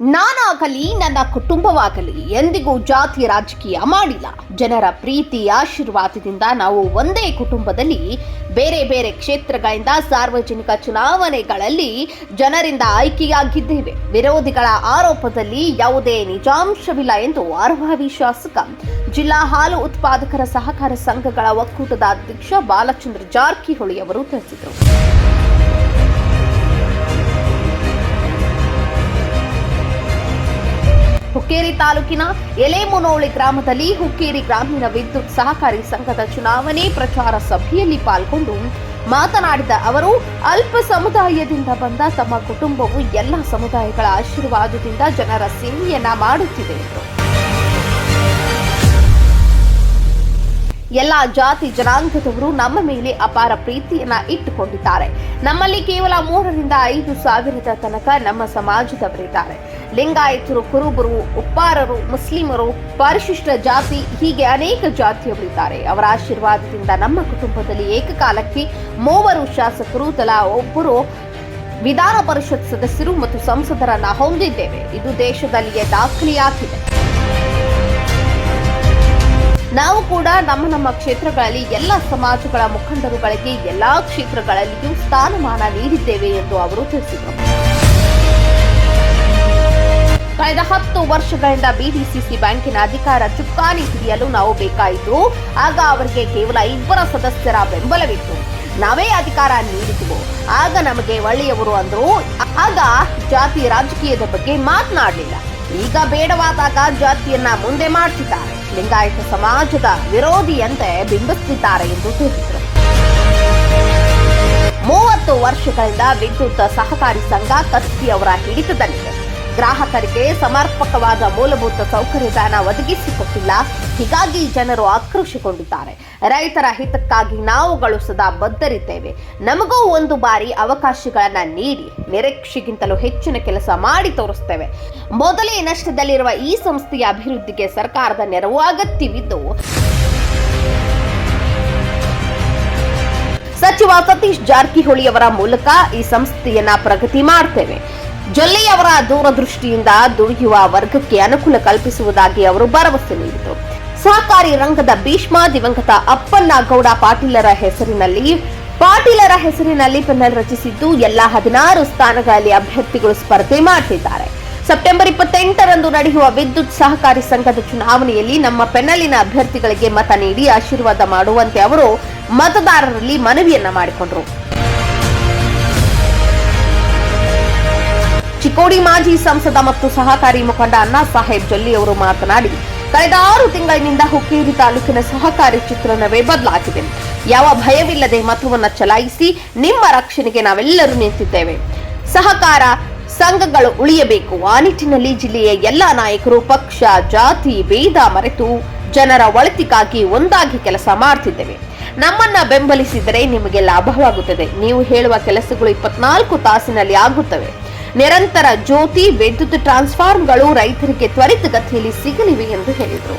ನಾನಾಗಲಿ, ನನ್ನ ಕುಟುಂಬವಾಗಲಿ, ಎಂದಿಗೂ ಜಾತಿ ರಾಜಕೀಯ ಮಾಡಿಲ್ಲ. ಜನರ ಪ್ರೀತಿ, ಆಶೀರ್ವಾದದಿಂದ ನಾವು ಒಂದೇ ಕುಟುಂಬದಲ್ಲಿ ಬೇರೆ ಬೇರೆ ಕ್ಷೇತ್ರಗಳಿಂದ ಸಾರ್ವಜನಿಕ ಚುನಾವಣೆಗಳಲ್ಲಿ ಜನರಿಂದ ಆಯ್ಕೆಯಾಗಿದ್ದೇವೆ. ವಿರೋಧಿಗಳ ಆರೋಪದಲ್ಲಿ ಯಾವುದೇ ನಿಜಾಂಶವಿಲ್ಲ ಎಂದು ಅರ್ಭಾವಿ ಶಾಸಕ, ಜಿಲ್ಲಾ ಹಾಲು ಉತ್ಪಾದಕರ ಸಹಕಾರ ಸಂಘಗಳ ಒಕ್ಕೂಟದ ಅಧ್ಯಕ್ಷ ಬಾಲಚಂದ್ರ ಜಾರಕಿಹೊಳಿ ಅವರು ತಿಳಿಸಿದರು. ಹುಕ್ಕೇರಿ ತಾಲೂಕಿನ ಎಲೆಮುನೋಳಿ ಗ್ರಾಮದಲ್ಲಿ ಹುಕ್ಕೇರಿ ಗ್ರಾಮೀಣ ವಿದ್ಯುತ್ ಸಹಕಾರಿ ಸಂಘದ ಚುನಾವಣೆ ಪ್ರಚಾರ ಸಭೆಯಲ್ಲಿ ಪಾಲ್ಗೊಂಡು ಮಾತನಾಡಿದ ಅವರು, ಅಲ್ಪ ಸಮುದಾಯದಿಂದ ಬಂದ ತಮ್ಮ ಕುಟುಂಬವು ಎಲ್ಲ ಸಮುದಾಯಗಳ ಆಶೀರ್ವಾದದಿಂದ ಜನರ ಸೇವೆಯನ್ನ ಮಾಡುತ್ತಿದೆ ಎಂದರು ಎಲ್ಲ ಜಾತಿ ಜನಾಂಗದವರು ನಮ್ಮ ಮೇಲೆ ಅಪಾರ ಪ್ರೀತಿಯನ್ನ ಇಟ್ಟುಕೊಂಡಿದ್ದಾರೆ. ನಮ್ಮಲ್ಲಿ ಕೇವಲ ಮೂರರಿಂದ ಐದು ಸಾವಿರದ ತನಕ ನಮ್ಮ ಸಮಾಜದವರಿದ್ದಾರೆ. ಲಿಂಗಾಯತರು, ಕುರುಬರು, ಉಪ್ಪಾರರು, ಮುಸ್ಲಿಮರು, ಪರಿಶಿಷ್ಟ ಜಾತಿ, ಹೀಗೆ ಅನೇಕ ಜಾತಿಯವರಿದ್ದಾರೆ ಅವರ ಆಶೀರ್ವಾದದಿಂದ ನಮ್ಮ ಕುಟುಂಬದಲ್ಲಿ ಏಕಕಾಲಕ್ಕೆ ಮೂವರು ಶಾಸಕರು, ತಲಾ ಒಬ್ಬರು ವಿಧಾನ ಪರಿಷತ್ ಸದಸ್ಯರು ಮತ್ತು ಸಂಸದರನ್ನ ಹೊಂದಿದ್ದೇವೆ. ಇದು ದೇಶದಲ್ಲಿಯೇ ದಾಖಲೆಯಾಗಿದೆ. ನಾವು ಕೂಡ ನಮ್ಮ ನಮ್ಮ ಕ್ಷೇತ್ರಗಳಲ್ಲಿ ಎಲ್ಲ ಸಮಾಜಗಳ ಮುಖಂಡರುಗಳಿಗೆ ಎಲ್ಲಾ ಕ್ಷೇತ್ರಗಳಲ್ಲಿಯೂ ಸ್ಥಾನಮಾನ ನೀಡಿದ್ದೇವೆ ಎಂದು ಅವರು ತಿಳಿಸಿದರು. ಕಳೆದ ಹತ್ತು ವರ್ಷಗಳಿಂದ ಬಿಡಿಸಿಸಿ ಬ್ಯಾಂಕಿನ ಅಧಿಕಾರ ಚುಕ್ಕಾಣಿ ಹಿಡಿಯಲು ನಾವು ಬೇಕಾಯಿತು. ಆಗ ಅವರಿಗೆ ಕೇವಲ ಇಬ್ಬರ ಸದಸ್ಯರ ಬೆಂಬಲವಿತ್ತು. ನಾವೇ ಅಧಿಕಾರ ನೀಡಿದೆವು. ಆಗ ನಮಗೆ ಒಳ್ಳೆಯವರು ಅಂದ್ರು. ಆಗ ಜಾತಿ ರಾಜಕೀಯದ ಬಗ್ಗೆ ಮಾತನಾಡಲಿಲ್ಲ. ಈಗ ಬೇಡವಾದಾಗ ಜಾತಿಯನ್ನ ಮುಂದೆ ಮಾಡ್ತಿದ್ದಾರೆ. ಲಿಂಗಾಯತ ಸಮಾಜದ ವಿರೋಧಿಯಂತೆ ಬಿಂಬಿಸುತ್ತಿದ್ದಾರೆ ಎಂದು ತಿಳಿಸಿದರು. ಮೂವತ್ತು ವರ್ಷಗಳಿಂದ ವಿದ್ಯುತ್ ಸಹಕಾರಿ ಸಂಘ ಕಸ್ತಿಯವರ ಹಿಡಿತದಲ್ಲಿದೆ. ಗ್ರಾಹಕರಿಗೆ ಸಮರ್ಪಕವಾದ ಮೂಲಭೂತ ಸೌಕರ್ಯಗಳನ್ನು ಒದಗಿಸಿಕೊಟ್ಟಿಲ್ಲ. ಹೀಗಾಗಿ ಜನರು ಆಕ್ರೋಶಗೊಂಡಿದ್ದಾರೆ. ರೈತರ ಹಿತಕ್ಕಾಗಿ ನಾವುಗಳು ಸದಾ ಬದ್ಧರಿದ್ದೇವೆ. ನಮಗೂ ಒಂದು ಬಾರಿ ಅವಕಾಶಗಳನ್ನು ನೀಡಿ, ನಿರೀಕ್ಷೆಗಿಂತಲೂ ಹೆಚ್ಚಿನ ಕೆಲಸ ಮಾಡಿ ತೋರಿಸ್ತೇವೆ. ಮೊದಲೇ ನಷ್ಟದಲ್ಲಿರುವ ಈ ಸಂಸ್ಥೆಯ ಅಭಿವೃದ್ಧಿಗೆ ಸರ್ಕಾರದ ನೆರವು ಅಗತ್ಯವಿದ್ದು, ಸಚಿವ ಸತೀಶ್ ಜಾರಕಿಹೊಳಿ ಅವರ ಮೂಲಕ ಈ ಸಂಸ್ಥೆಯನ್ನ ಪ್ರಗತಿ ಮಾಡ್ತೇವೆ. ಜೊಲ್ಲೆಯವರ ದೂರದೃಷ್ಟಿಯಿಂದ ದುಡಿಯುವ ವರ್ಗಕ್ಕೆ ಅನುಕೂಲ ಕಲ್ಪಿಸುವುದಾಗಿ ಅವರು ಭರವಸೆ ನೀಡಿದರು. ಸಹಕಾರಿ ರಂಗದ ಭೀಷ್ಮ ದಿವಂಗತ ಅಪ್ಪಣ್ಣ ಗೌಡ ಪಾಟೀಲರ ಹೆಸರಿನಲ್ಲಿ ಪಾಟೀಲರ ಹೆಸರಿನಲ್ಲಿ ಪೆನ್ನಲ್ ರಚಿಸಿದ್ದು ಎಲ್ಲಾ ಹದಿನಾರು ಸ್ಥಾನಗಳಲ್ಲಿ ಅಭ್ಯರ್ಥಿಗಳು ಸ್ಪರ್ಧೆ ಮಾಡ್ತಿದ್ದಾರೆ. ಸೆಪ್ಟೆಂಬರ್ ಇಪ್ಪತ್ತೆಂಟರಂದು ನಡೆಯುವ ವಿದ್ಯುತ್ ಸಹಕಾರಿ ಸಂಘದ ಚುನಾವಣೆಯಲ್ಲಿ ನಮ್ಮ ಪೆನ್ನಲಿನ ಅಭ್ಯರ್ಥಿಗಳಿಗೆ ಮತ ನೀಡಿ ಆಶೀರ್ವಾದ ಮಾಡುವಂತೆ ಅವರು ಮತದಾರರಲ್ಲಿ ಮನವಿಯನ್ನ ಮಾಡಿಕೊಂಡರು. ಚಿಕ್ಕೋಡಿ ಮಾಜಿ ಸಂಸದ ಮತ್ತು ಸಹಕಾರಿ ಮುಖಂಡ ಅಣ್ಣಾ ಸಾಹೇಬ್ ಜೊಲ್ಲಿ ಅವರು ಮಾತನಾಡಿ, ಕಳೆದ ಆರು ತಿಂಗಳಿನಿಂದ ಹುಕ್ಕೇರಿ ತಾಲೂಕಿನ ಸಹಕಾರಿ ಚಿತ್ರಣವೇ ಬದಲಾಗಿದೆ. ಯಾವ ಭಯವಿಲ್ಲದೆ ಮತವನ್ನು ಚಲಾಯಿಸಿ ನಿಮ್ಮ ರಕ್ಷಣೆಗೆ ನಾವೆಲ್ಲರೂ ನಿಂತಿದ್ದೇವೆ. ಸಹಕಾರ ಸಂಘಗಳು ಉಳಿಯಬೇಕು. ಆ ನಿಟ್ಟಿನಲ್ಲಿ ಜಿಲ್ಲೆಯ ಎಲ್ಲ ನಾಯಕರು, ಪಕ್ಷ, ಜಾತಿ, ಭೇದ ಮರೆತು ಜನರ ಒಳಿತಿಗಾಗಿ ಒಂದಾಗಿ ಕೆಲಸ ಮಾಡ್ತಿದ್ದೇವೆ. ನಮ್ಮನ್ನ ಬೆಂಬಲಿಸಿದರೆ ನಿಮಗೆ ಲಾಭವಾಗುತ್ತದೆ. ನೀವು ಹೇಳುವ ಕೆಲಸಗಳು ಇಪ್ಪತ್ನಾಲ್ಕು ತಾಸಿನಲ್ಲಿ ಆಗುತ್ತವೆ. ನಿರಂತರ ಜ್ಯೋತಿ ವಿದ್ಯುತ್ ಟ್ರಾನ್ಸ್ಫಾರ್ಮ್ಗಳು ರೈತರಿಗೆ ತ್ವರಿತಗತಿಯಲ್ಲಿ ಸಿಗಲಿವೆ ಎಂದು ಹೇಳಿದರು.